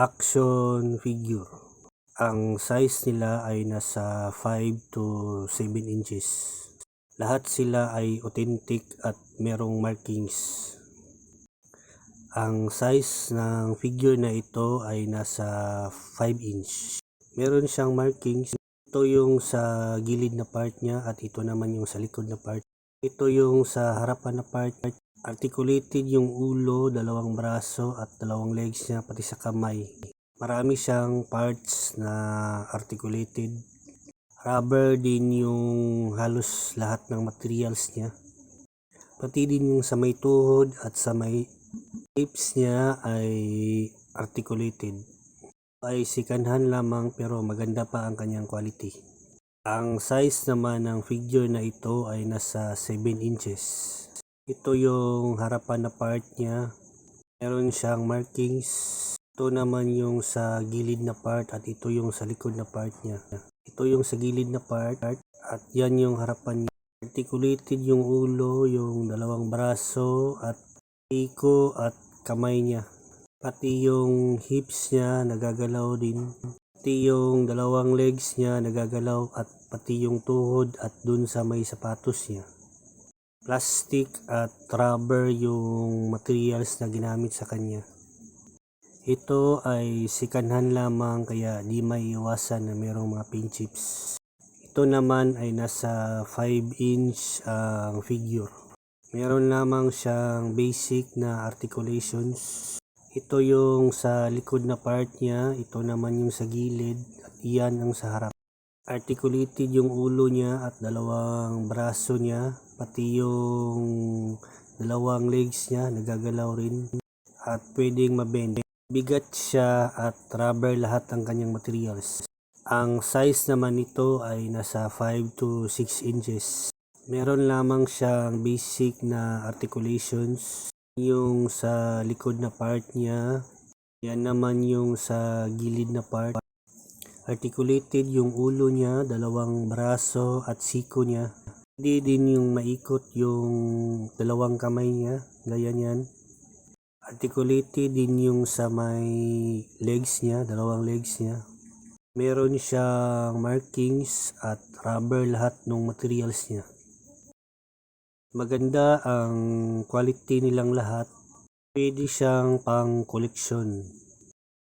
action figure. Ang size nila ay nasa 5 to 7 inches. Lahat sila ay authentic at merong markings. Ang size ng figure na ito ay nasa 5 inch. Meron siyang markings. Ito yung sa gilid na part niya at ito naman yung sa likod na part. Ito yung sa harapan na part. Articulated yung ulo, dalawang braso at dalawang legs niya pati sa kamay. Marami siyang parts na articulated. Rubber din yung halos lahat ng materials niya. Pati din yung sa may tuhod at sa may hips niya ay articulated. Ay sikanhan lamang pero maganda pa ang kanyang quality. Ang size naman ng figure na ito ay nasa 7 inches. Ito yung harapan na part niya. Meron siyang markings. Ito naman yung sa gilid na part at ito yung sa likod na part niya. Ito yung sa gilid na part at yan yung harapan niya. Articulated yung ulo, yung dalawang braso at iko at kamay niya. Pati yung hips niya nagagalaw din. Pati yung dalawang legs niya nagagalaw at pati yung tuhod at dun sa may sapatos niya. Plastic at rubber yung materials na ginamit sa kanya. Ito ay sikanhan lamang kaya di may iwasan na merong mga pin chips. Ito naman ay nasa 5 inch ang figure. Meron lamang siyang basic na articulations. Ito yung sa likod na part niya, ito naman yung sa gilid at iyan ang sa harap. Articulated yung ulo niya at dalawang braso niya, pati yung dalawang legs niya nagagalaw rin at pwedeng mabend. Bigat siya at rubber lahat ang kanyang materials. Ang size naman nito ay nasa 5 to 6 inches. Meron lamang siyang basic na articulations. Yung sa likod na part niya, yan naman yung sa gilid na part. Articulated yung ulo niya, dalawang braso at siko niya. Hindi din yung maikot yung dalawang kamay niya, gaya niyan. Articulated din yung sa may legs niya, dalawang legs niya. Meron siyang markings at rubber lahat ng materials niya. Maganda ang quality nilang lahat. Pwede siyang pang koleksyon.